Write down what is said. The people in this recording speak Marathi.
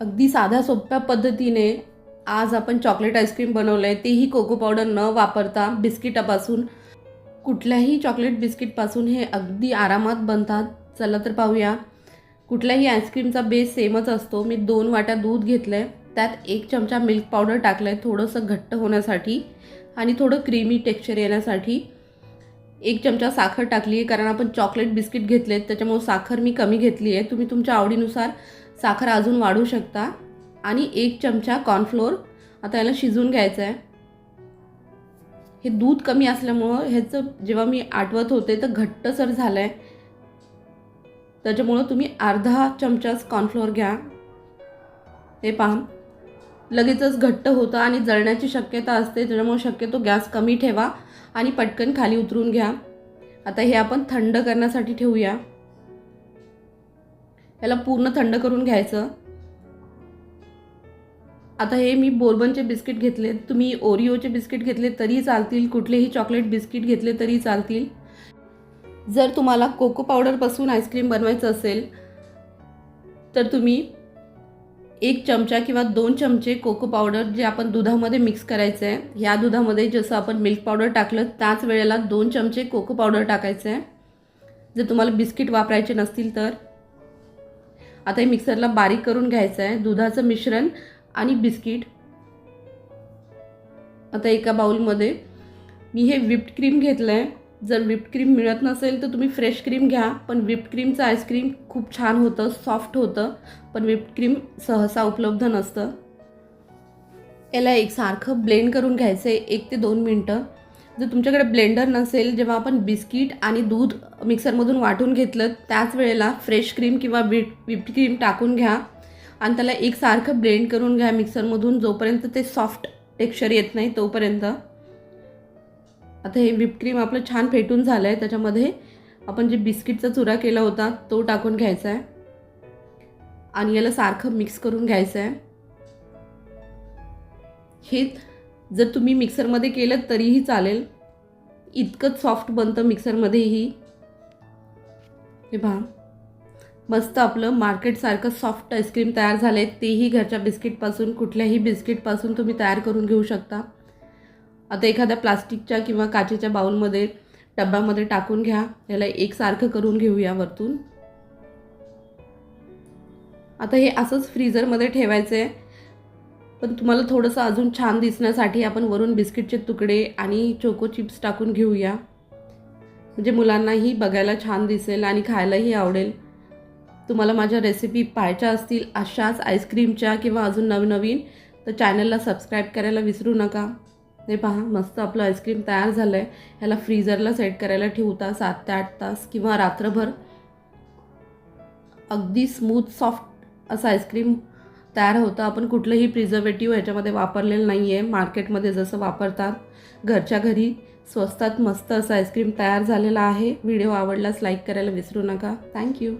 अगदी साध्या सोप्या पद्धतीने आज आपण चॉकलेट आईस्क्रीम बनवलं आहे तेही कोको पावडर न वापरता बिस्किटापासून. कुठल्याही चॉकलेट बिस्किटपासून हे अगदी आरामात बनतात. चला तर पाहूया. कुठल्याही आईस्क्रीमचा बेस सेमच असतो. मी दोन वाट्या दूध घेतलं आहे त्यात एक चमचा मिल्क पावडर टाकलं आहे थोडंसं घट्ट होण्यासाठी आणि थोडं क्रीमी टेक्स्चर येण्यासाठी. एक चमचा साखर टाकली आहे कारण आपण चॉकलेट बिस्किट घेतलेत. त्याच्यामुळे साखर मी कमी घेतली आहे तुम्ही तुमच्या आवडीनुसार साखर अजून वाढू शकता. आणि एक चमचा कॉर्नफ्लोअर आता याला शिजवून घ्यायचं आहे हे दूध कमी असल्यामुळं ह्याचं जेव्हा मी आटवत होते तर घट्टसर झालं आहे त्याच्यामुळं तुम्ही अर्धा चमचाच कॉर्नफ्लोअर घ्या. हे पहा. लगेचच घट्ट होतं आणि जळण्याची शक्यता असते त्याच्यामुळे शक्यतो गॅस कमी ठेवा आणि पटकन खाली उतरून घ्या. आता हे आपण थंड करण्यासाठी ठेवूया. याला पूर्ण थंड करून घ्यायचं. आता हे मी बोर्बनचे बिस्किट घेतले. तुम्ही ओरिओचे बिस्किट घेतले तरी चालतील. कुठलेही चॉकलेट बिस्किट घेतले तरी चालतील. जर तुम्हाला कोको पावडरपासून आईस्क्रीम बनवायचं असेल तर तुम्ही एक चमचा किंवा दोन चमचे कोको पावडर जे आपण दुधामध्ये मिक्स करायचं आहे ह्या दुधामध्ये जसं आपण मिल्क पावडर टाकलं त्याच वेळेला दोन चमचे कोको पावडर टाकायचं आहे जर तुम्हाला बिस्किट वापरायचे नसतील तर. आता हे मिक्सरला बारीक करून घ्यायचं आहे. दुधाचं मिश्रण आणि बिस्किट. आता एका बाउलमध्ये मी हे विप्ड क्रीम घेतलं आहे जर विप्ड क्रीम मिळत नसेल तर तुम्ही फ्रेश क्रीम घ्या पण विप्ड क्रीमचं आईस्क्रीम खूप छान होतं सॉफ्ट होतं पण विप्ड क्रीम सहसा उपलब्ध नसतं. याला एकसारखं ब्लेंड करून घ्यायचं आहे एक ते दोन मिनटं. जर तुमच्याकडे ब्लेंडर नसेल जेव्हा आपण बिस्किट आणि दूध मिक्सरमधून वाटून घेतलं त्याच वेळेला फ्रेश क्रीम किंवा व्हिप व्हिप्ड क्रीम टाकून घ्या. आणि त्याला एकसारखं ब्लेंड करून घ्या मिक्सरमधून जोपर्यंत ते सॉफ्ट टेक्स्चर येत नाही तोपर्यंत. आता हे व्हिप क्रीम आपलं छान फेटून झालं आहे त्याच्यामध्ये आपण जे बिस्किटचा चुरा केला होता तो टाकून घ्यायचा आहे. आणि याला सारखं मिक्स करून घ्यायचं आहे. हे जर तुम्ही मिक्सरमध्ये केलं तरीही चालेल. इतकंच सॉफ्ट बनतं मिक्सरमध्येही. हे पहा. मस्त आपलं मार्केटसारखं सॉफ्ट आईस्क्रीम तयार झाले तेही घरच्या बिस्किटपासून कुठल्याही बिस्किटपासून तुम्ही तयार करून घेऊ शकता. आता एखाद्या प्लास्टिकच्या किंवा काचेच्या बाऊलमध्ये डब्यामध्ये टाकून घ्या. याला एकसारखं करून घेऊया वरतून. आता हे असंच फ्रीजरमध्ये ठेवायचं आहे पण तुम्हाला थोडंसं अजून छान दिसण्यासाठी आपण वरून बिस्किटचे तुकडे आणि चोको चिप्स टाकून घेऊया. म्हणजे मुलांनाही बघायला छान दिसेल आणि खायलाही आवडेल. तुम्हाला माझ्या रेसिपी पाहायच्या असतील अशाच आईस्क्रीमच्या किंवा अजून नवनवीन तर चॅनलला सबस्क्राईब करायला विसरू नका. हे पहा मस्त आपलं आईस्क्रीम तयार झालं आहे ह्याला फ्रीजरला सेट करायला ठेवता सात ते आठ तास किंवा रात्रभर. अगदी स्मूथ सॉफ्ट असं आईस्क्रीम तयार होतं. आपण कुठलंही प्रिझर्वेटिव्ह ह्याच्यामध्ये वापरलेलं नाही आहे मार्केटमध्ये जसं वापरतात घरच्या घरी स्वस्तात मस्त असं आईस्क्रीम तयार झालेलं आहे. व्हिडिओ आवडलाच लाईक करायला विसरू नका. थँक्यू